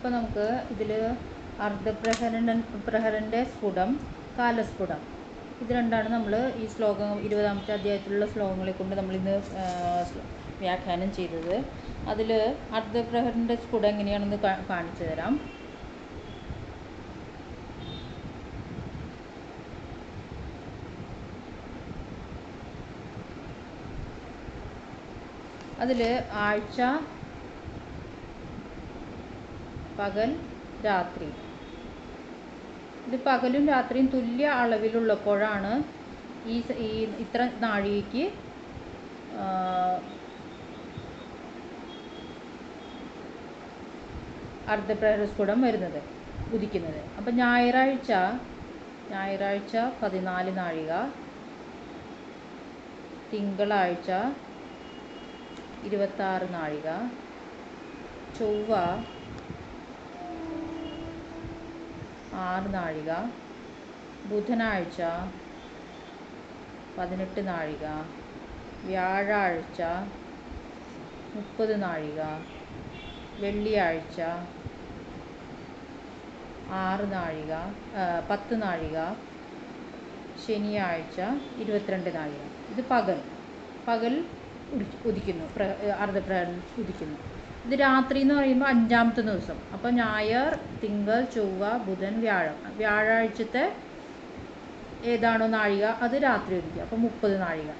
ഇപ്പോൾ നമുക്ക് ഇതിൽ അർദ്ധപ്രഹരൻ പ്രഹരന്റെ സ്ഫുടം കാലസ്ഫുടം. ഇത് രണ്ടാണ് നമ്മൾ ഈ ശ്ലോകം ഇരുപതാമത്തെ അധ്യായത്തിലുള്ള ശ്ലോകങ്ങളെ കൊണ്ട് നമ്മളിന്ന് വ്യാഖ്യാനം ചെയ്തത്. അതിൽ അർദ്ധപ്രഹരന്റെ സ്ഫുടം എങ്ങനെയാണെന്ന് കാണിച്ചു തരാം. അതിൽ ആഴ്ച പകൽ രാത്രി. ഇത് പകലും രാത്രിയും തുല്യ അളവിലുള്ളപ്പോഴാണ് ഈ ഈ ഇത്ര നാഴികയ്ക്ക് അർദ്ധപ്രഹരസ്ഫുടം വരുന്നത് ഉദിക്കുന്നത്. അപ്പം ഞായറാഴ്ച ഞായറാഴ്ച പതിനാല് നാഴിക തിങ്കളാഴ്ച ഇരുപത്താറ് നാഴിക ചൊവ്വ ആറ് നാഴിക ബുധനാഴ്ച പതിനെട്ട് നാഴിക വ്യാഴാഴ്ച മുപ്പത് നാഴിക വെള്ളിയാഴ്ച ആറ് നാഴിക പത്ത് നാഴിക ശനിയാഴ്ച ഇരുപത്തിരണ്ട് നാഴിക ഇത് പകൽ. പകൽ ഉദിക്കുന്നു പ്ര അർദ്ധപ്രഹരൻ ഉദിക്കുന്നു. ഇത് രാത്രി എന്ന് പറയുമ്പോൾ അഞ്ചാമത്തെ ദിവസം. അപ്പോൾ ഞായർ തിങ്കൾ ചൊവ്വ ബുധൻ വ്യാഴം. വ്യാഴാഴ്ചത്തെ ഏതാണോ നാഴിക അത് രാത്രി ഒരുക്കുക. അപ്പോൾ മുപ്പത് നാഴിക.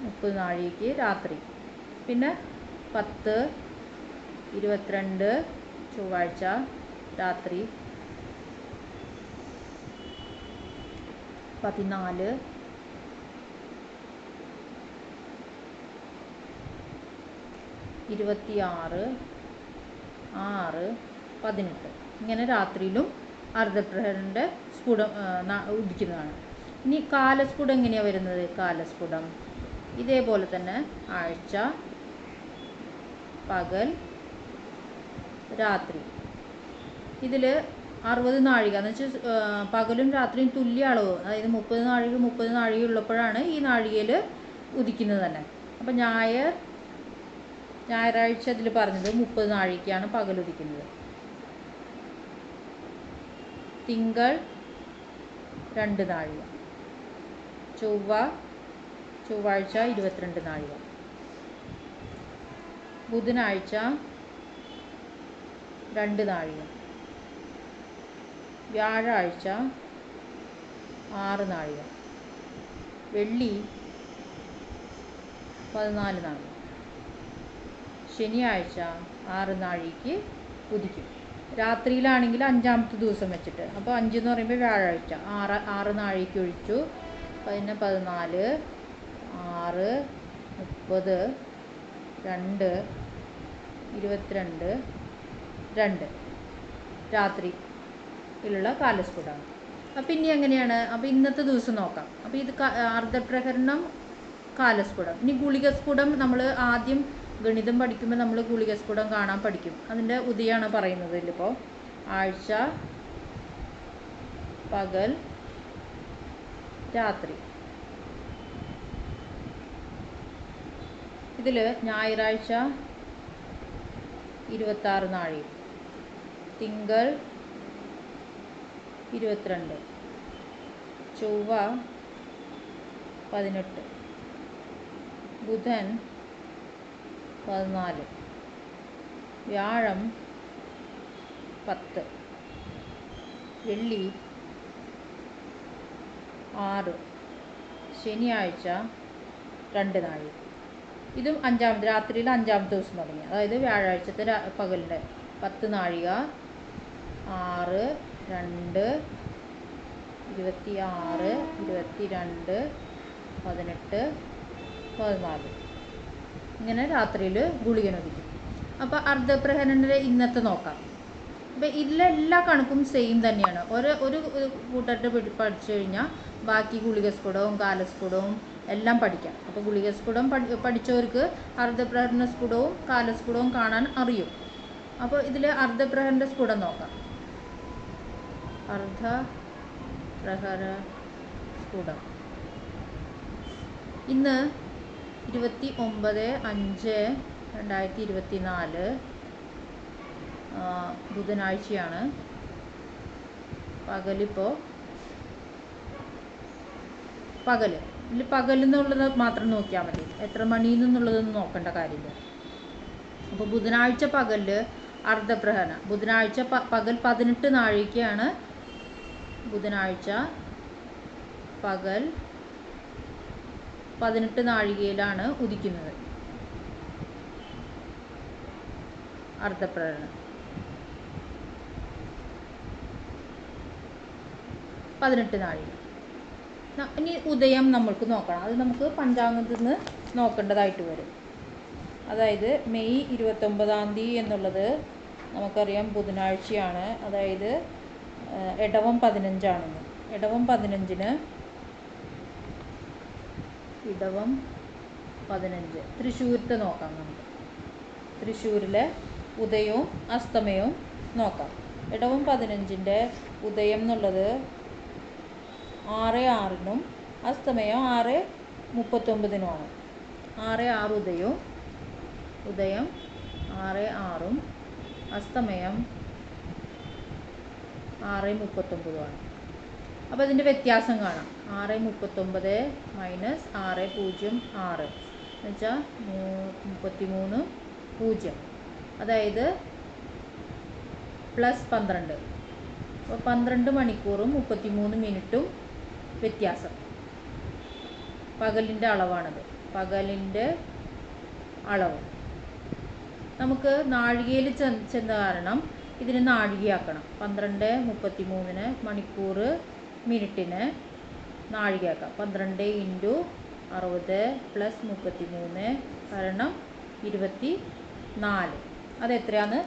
മുപ്പത് നാഴികയ്ക്ക് രാത്രി. പിന്നെ പത്ത് ഇരുപത്തിരണ്ട് ചൊവ്വാഴ്ച രാത്രി. പതിനാല് ഇരുപത്തിയാറ് ആറ് പതിനെട്ട്. ഇങ്ങനെ രാത്രിയിലും അർദ്ധപ്രഹരന്റെ സ്ഫുടം ഉദിക്കുന്നതാണ്. ഇനി കാലസ്ഫുടം എങ്ങനെയാണ് വരുന്നത്? കാലസ്ഫുടം. ഇതേപോലെ തന്നെ ആഴ്ച പകൽ രാത്രി. ഇതിൽ അറുപത് നാഴിക. എന്ന് വെച്ചാൽ പകലും രാത്രിയും തുല്യ അളവ്. അതായത് മുപ്പത് നാഴിക മുപ്പത് നാഴിക ഉള്ളപ്പോഴാണ് ഈ നാഴികയിൽ ഉദിക്കുന്നത് തന്നെ. അപ്പം ഞായർ ഞായറാഴ്ച അതിൽ പറഞ്ഞത് മുപ്പത് നാഴികയാണ് പകലുദിക്കുന്നത് തിങ്കൾ രണ്ട് നാഴിക. ചൊവ്വ ചൊവ്വാഴ്ച ഇരുപത്തിരണ്ട് നാഴിക. ബുധനാഴ്ച രണ്ട് നാഴിക. വ്യാഴാഴ്ച ആറ് നാഴിക. വെള്ളി പതിനാല് നാഴിക. ശനിയാഴ്ച ആറ് നാഴിക്ക് ഉദിക്കും. രാത്രിയിലാണെങ്കിൽ അഞ്ചാമത്തെ ദിവസം വെച്ചിട്ട്. അപ്പോൾ അഞ്ച് എന്ന് പറയുമ്പോൾ വ്യാഴാഴ്ച. ആറ് ആറ് നാഴിക്ക് ഒഴിച്ചു. പിന്നെ പതിനാല് ആറ് മുപ്പത് രണ്ട് ഇരുപത്തിരണ്ട് രണ്ട്. രാത്രി ിലുള്ള കാലസ്ഫുടമാണ് അപ്പം ഇനി എങ്ങനെയാണ്? അപ്പം ഇന്നത്തെ ദിവസം നോക്കാം. അപ്പം ഇത് അർദ്ധപ്രഹരണം കാലസ്ഫുടം. ഇനി ഗുളികസ്ഫുടം നമ്മൾ ആദ്യം ഗണിതം പഠിക്കുമ്പോൾ നമ്മൾ ഗുളികസ്ഫുടം കാണാൻ പഠിക്കും. അതിന്റെ ഉദയാണ് പറയുന്നത് ഇതിലിപ്പോൾ ആഴ്ച പകൽ രാത്രി. ഇതിൽ ഞായറാഴ്ച ഇരുപത്താറ് നാഴി തിങ്കൾ ഇരുപത്തിരണ്ട്. ചൊവ്വ പതിനെട്ട്. ബുധൻ പതിനാല്. വ്യാഴം പത്ത്. വെള്ളി ആറ്. ശനിയാഴ്ച രണ്ട് നാഴി ഇതും അഞ്ചാമത് രാത്രിയിൽ അഞ്ചാമത്തെ ദിവസം തുടങ്ങി. അതായത് വ്യാഴാഴ്ചത്തെ പകലിന്റെ പത്ത് നാഴിക ആറ് രണ്ട് ഇരുപത്തി ആറ് ഇരുപത്തി രണ്ട് പതിനെട്ട് പതിനാല്. ഇങ്ങനെ രാത്രിയിൽ ഗുളിക ഒതുക്കും അപ്പോൾ അർദ്ധപ്രഹരന്റെ ഇന്നത്തെ നോക്കാം. അപ്പോൾ ഇതിലെ എല്ലാ കണക്കും സെയിം തന്നെയാണ്. ഒരു ഒരു കൂട്ടരുടെ പഠിച്ചു കഴിഞ്ഞാൽ ബാക്കി ഗുളികസ്ഫുടവും കാലസ്ഫുടവും എല്ലാം പഠിക്കാം. അപ്പോൾ ഗുളികസ്ഫുടം പഠി പഠിച്ചവർക്ക് അർദ്ധപ്രഹരണ സ്ഫുടവും കാലസ്ഫുടവും കാണാൻ അറിയും. അപ്പോൾ ഇതിൽ അർദ്ധപ്രഹരന്റെ സ്ഫുടം നോക്കാം. അർദ്ധ പ്രഹര സ്ഫുടം ഇന്ന് ഇരുപത്തി ഒമ്പത് അഞ്ച് രണ്ടായിരത്തി ഇരുപത്തി നാല് ബുധനാഴ്ചയാണ്. പകലിപ്പോൾ പകൽ ഇതിൽ പകലെന്നുള്ളത് മാത്രം നോക്കിയാൽ മതി. എത്ര മണിയിൽ നിന്നുള്ളതൊന്നും നോക്കേണ്ട കാര്യമില്ല. അപ്പോൾ ബുധനാഴ്ച പകലിൽ അർദ്ധപ്രഹരണം ബുധനാഴ്ച പകൽ പതിനെട്ട് നാഴികയാണ് ബുധനാഴ്ച പകൽ പതിനെട്ട് നാഴികയിലാണ് ഉദിക്കുന്നത്. അർദ്ധപ്രഹണം പതിനെട്ട് നാഴിക. ഇനി ഉദയം നമ്മൾക്ക് നോക്കണം. അത് നമുക്ക് പഞ്ചാംഗത്തിൽ നിന്ന് നോക്കേണ്ടതായിട്ട് വരും. അതായത് മെയ് ഇരുപത്തൊമ്പതാം തീയതി എന്നുള്ളത് നമുക്കറിയാം ബുധനാഴ്ചയാണ്. അതായത് ഇടവം പതിനഞ്ചാണെന്ന്. ഇടവം പതിനഞ്ചിന് ഇടവം പതിനഞ്ച്. തൃശ്ശൂരത്തെ നോക്കാം നമുക്ക്. തൃശ്ശൂരിലെ ഉദയവും അസ്തമയവും നോക്കാം. ഇടവം പതിനഞ്ചിന്റെ ഉദയം എന്നുള്ളത് ആറ് ആറിനും അസ്തമയം ആറ് മുപ്പത്തൊമ്പതിനുമാണ്. ആറ് ആറ് ഉദയവും ഉദയം ആറ് ആറും അസ്തമയം ആറ് മുപ്പത്തൊമ്പതുമാണ്. അപ്പോൾ ഇതിന്റെ വ്യത്യാസം കാണാം. ആറ് മുപ്പത്തൊമ്പത് മൈനസ് ആറ് പൂജ്യം ആറ്. എന്ന് വെച്ചാൽ മുപ്പത്തി മൂന്ന് പൂജ്യം. അതായത് പ്ലസ് പന്ത്രണ്ട്. അപ്പോൾ പന്ത്രണ്ട് മണിക്കൂറും മുപ്പത്തി മൂന്ന് മിനിറ്റും വ്യത്യാസം. പകലിന്റെ അളവാണത്. പകലിന്റെ അളവ്. നമുക്ക് നാഴികയിൽ ചെന്ന് ചെന്ന കാരണം ഇതിനെ നാഴികയാക്കണം. പന്ത്രണ്ട് മുപ്പത്തി മൂന്നിന് മണിക്കൂർ മിനിറ്റിന് നാഴികയാക്കാം. പന്ത്രണ്ട് ഇന്റു അറുപത് പ്ലസ് മുപ്പത്തി മൂന്ന് കാരണം ഇരുപത്തി നാല് അതെത്രയാന്ന്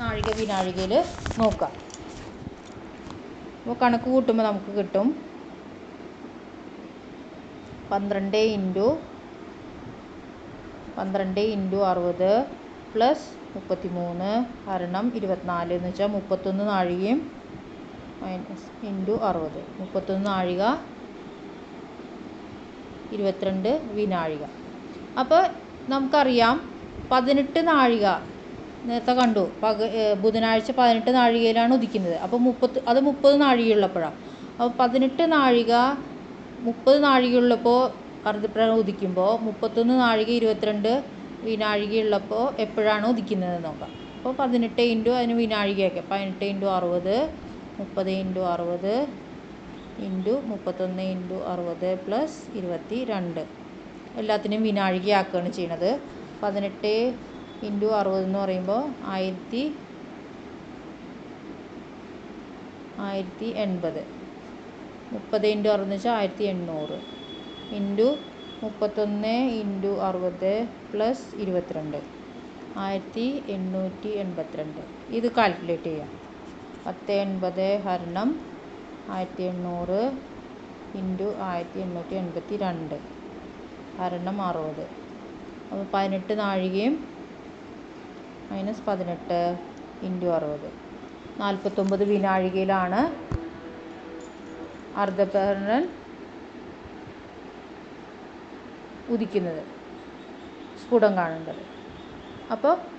നാഴിക വിനാഴികയിൽ നോക്കാം. അപ്പോൾ കണക്ക് കൂട്ടുമ്പോൾ നമുക്ക് കിട്ടും. പന്ത്രണ്ട് ഇന്റു പന്ത്രണ്ട് ഇന്റു അറുപത് പ്ലസ് മുപ്പത്തി മൂന്ന് ഹരണം ഇരുപത്തിനാല് എന്ന് വെച്ചാൽ മുപ്പത്തൊന്ന് നാഴികയും മൈനസ് ഇന്റു അറുപത്. മുപ്പത്തൊന്ന് നാഴിക ഇരുപത്തിരണ്ട് വിനാഴിക. അപ്പോൾ നമുക്കറിയാം പതിനെട്ട് നാഴിക. നേരത്തെ കണ്ടു പക ബുധനാഴ്ച പതിനെട്ട് നാഴികയിലാണ് ഉദിക്കുന്നത്. അപ്പോൾ മുപ്പത്ത് അത് മുപ്പത് നാഴികയുള്ളപ്പോഴാണ് അപ്പോൾ പതിനെട്ട് നാഴിക മുപ്പത് നാഴികയുള്ളപ്പോൾ അർദ്ധപ്രാണം ഉദിക്കുമ്പോൾ മുപ്പത്തൊന്ന് നാഴിക ഇരുപത്തിരണ്ട് വിനാഴികയുള്ളപ്പോൾ എപ്പോഴാണ് ഉദിക്കുന്നത് നോക്കാം. അപ്പോൾ പതിനെട്ട് ഇന്റു അതിന് വിനാഴികയൊക്കെ പതിനെട്ട് ഇന്റു അറുപത് മുപ്പത് ഇന്റു അറുപത് ഇന്റു മുപ്പത്തൊന്ന് ഇന്റു അറുപത് പ്ലസ് ഇരുപത്തി രണ്ട് എല്ലാത്തിനും വിനാഴികയാക്കുകയാണ് ചെയ്യണത്. പതിനെട്ട് ഇന്റു അറുപത് എന്ന് പറയുമ്പോൾ ആയിരത്തി ആയിരത്തി എൺപത്. മുപ്പത് ഇന്റു അറുപത് വെച്ചാൽ ആയിരത്തി എണ്ണൂറ്. ഇന്റു മുപ്പത്തൊന്ന് ഇന്റു അറുപത് പ്ലസ് ഇരുപത്തിരണ്ട്. ആയിരത്തി എണ്ണൂറ്റി എൺപത്തിരണ്ട്. ഇത് കാൽക്കുലേറ്റ് ചെയ്യാം. പത്ത് എൺപത് ഹരണം ആയിരത്തി എണ്ണൂറ് ഇന്റു ആയിരത്തി എണ്ണൂറ്റി എൺപത്തി രണ്ട് ഹരണം അറുപത്. അപ്പോൾ പതിനെട്ട് നാഴികയും മൈനസ് പതിനെട്ട് ഇന്റു അറുപത്. നാൽപ്പത്തൊമ്പത് വിനാഴികയിലാണ് അർദ്ധപഹരൻ ഉദിക്കുന്നത്. സ്ഫുടം കാണേണ്ടത് അപ്പോൾ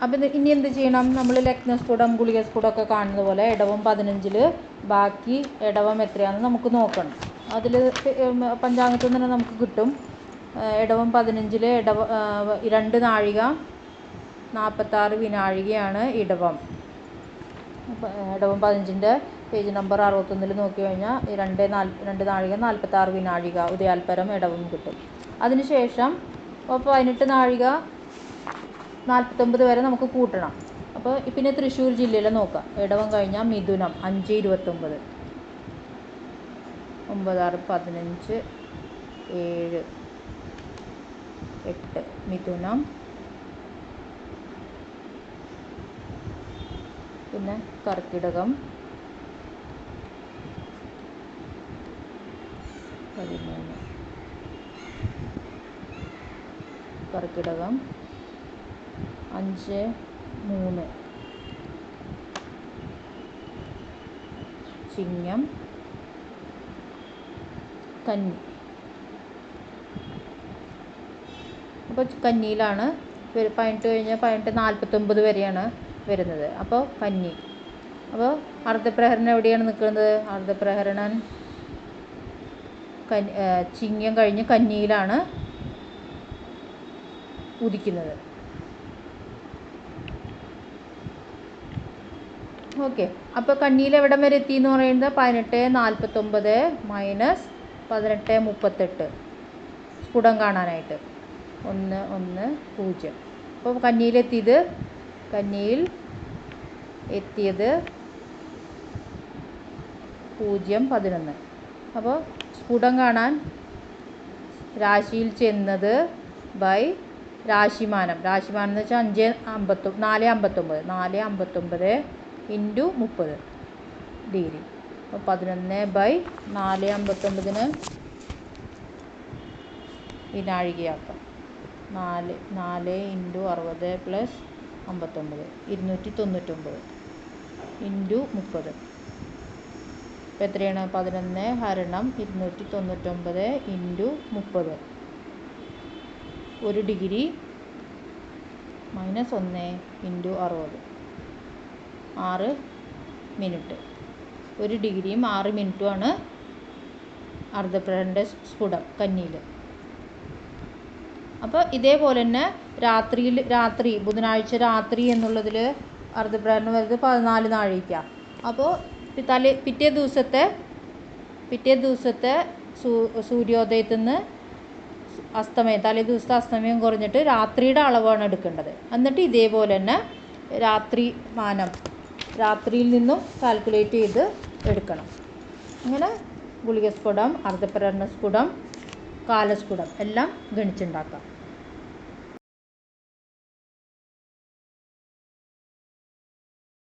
അപ്പം ഇനി എന്ത് ചെയ്യണം? നമ്മൾ ലഗ്നസ്ഫുടം ഗുളിക കാണുന്ന പോലെ ഇടവം പതിനഞ്ചിൽ ബാക്കി ഇടവം എത്രയാണെന്ന് നമുക്ക് നോക്കണം. അതിൽ പഞ്ചാംഗത്തിൽ തന്നെ നമുക്ക് കിട്ടും. ഇടവം പതിനഞ്ചിൽ ഇടവ രണ്ട് നാഴിക നാൽപ്പത്താറ് വിനാഴികയാണ് ഇടവം. ഇടവം പതിനഞ്ചിന്റെ പേജ് നമ്പർ അറുപത്തൊന്നിൽ നോക്കി കഴിഞ്ഞാൽ രണ്ട് നാല് രണ്ട് നാഴിക നാൽപ്പത്താറ് വിനാഴിക ഉദയാൽപരം ഇടവം കിട്ടും. അതിനുശേഷം പതിനെട്ട് നാഴിക നാൽപ്പത്തൊമ്പത് വരെ നമുക്ക് കൂട്ടണം. അപ്പോൾ പിന്നെ തൃശ്ശൂർ ജില്ലയിൽ നോക്കാം. ഇടവം കഴിഞ്ഞാൽ മിഥുനം അഞ്ച് ഇരുപത്തൊമ്പത്. ഒമ്പതാറ് പതിനഞ്ച് ഏഴ് എട്ട് മിഥുനം. പിന്നെ കർക്കിടകം. പതിമൂന്ന്. കർക്കിടകം. അഞ്ച് മൂന്ന്. ചിങ്ങം. കന്നി. അപ്പോൾ കന്നിയിലാണ് പതിനെട്ട് കഴിഞ്ഞ് പതിനെട്ട് നാൽപ്പത്തൊമ്പത് വരെയാണ് വരുന്നത്. അപ്പോൾ കന്നി. അപ്പോൾ അർദ്ധപ്രഹരണം എവിടെയാണ് നിൽക്കുന്നത്? അർദ്ധപ്രഹരണൻ കന്നി ചിങ്ങം കഴിഞ്ഞ് കന്നിയിലാണ് ഉദിക്കുന്നത്. ഓക്കെ അപ്പോൾ കണ്ണിയിൽ എവിടം വരെ എത്തി എന്ന് പറയുന്നത് പതിനെട്ട് നാൽപ്പത്തൊമ്പത് മൈനസ് പതിനെട്ട് മുപ്പത്തെട്ട്. സ്ഫുടം കാണാനായിട്ട്. ഒന്ന് ഒന്ന് പൂജ്യം. അപ്പോൾ കന്നിയിലെത്തിയത് കന്നിയിൽ എത്തിയത് പൂജ്യം പതിനൊന്ന്. അപ്പോൾ സ്ഫുടം കാണാൻ രാശിയിൽ ചെന്നത് ബൈ രാശിമാനം. രാശിമാനം എന്ന് വെച്ചാൽ അഞ്ച് അമ്പത്തൊ നാല് അമ്പത്തൊമ്പത്. നാല് അമ്പത്തൊമ്പത് ഇന്റു മുപ്പത് ഡിഗ്രി. അപ്പോൾ പതിനൊന്ന് ബൈ നാല് അമ്പത്തൊമ്പതിന് വിനാഴികയാക്കാം നാല് നാല് ഇന്റു അറുപത് പ്ലസ് അമ്പത്തൊമ്പത് ഇരുന്നൂറ്റി തൊണ്ണൂറ്റൊമ്പത് ഇന്റു മുപ്പത്. ഇപ്പം എത്രയാണ്? പതിനൊന്ന് ഹരണം ഇരുന്നൂറ്റി തൊണ്ണൂറ്റൊമ്പത് ഇന്റു മുപ്പത്. ഒരു ഡിഗ്രി മൈനസ് ഒന്ന് ഇന്റു അറുപത്. ആറ് മിനിറ്റ്. ഒരു ഡിഗ്രിയും ആറ് മിനിറ്റുമാണ് അർദ്ധപ്രഹരന്റെ സ്ഫുടം കന്നിയിൽ അപ്പോൾ ഇതേപോലെ തന്നെ രാത്രിയിൽ രാത്രി ബുധനാഴ്ച രാത്രി എന്നുള്ളതിൽ അർദ്ധപ്രഹരൻ വരുന്നത് പതിനാല് നാഴിക അപ്പോൾ തലേ പിറ്റേ ദിവസത്തെ പിറ്റേ ദിവസത്തെ സൂര്യോദയത്തിൽ നിന്ന് അസ്തമയം തലേ ദിവസത്തെ അസ്തമയം കുറഞ്ഞിട്ട് രാത്രിയുടെ അളവാണ് എടുക്കേണ്ടത്. എന്നിട്ട് ഇതേപോലെ തന്നെ രാത്രി മാനം. രാത്രിയിൽ നിന്നും കാൽക്കുലേറ്റ് ചെയ്ത് എടുക്കണം. അങ്ങനെ ഗുളിക സ്ഫുടം അർദ്ധപ്രഹരണ സ്ഫുടം കാലസ്ഫുടം എല്ലാം ഗണിച്ചുണ്ടാക്കാം.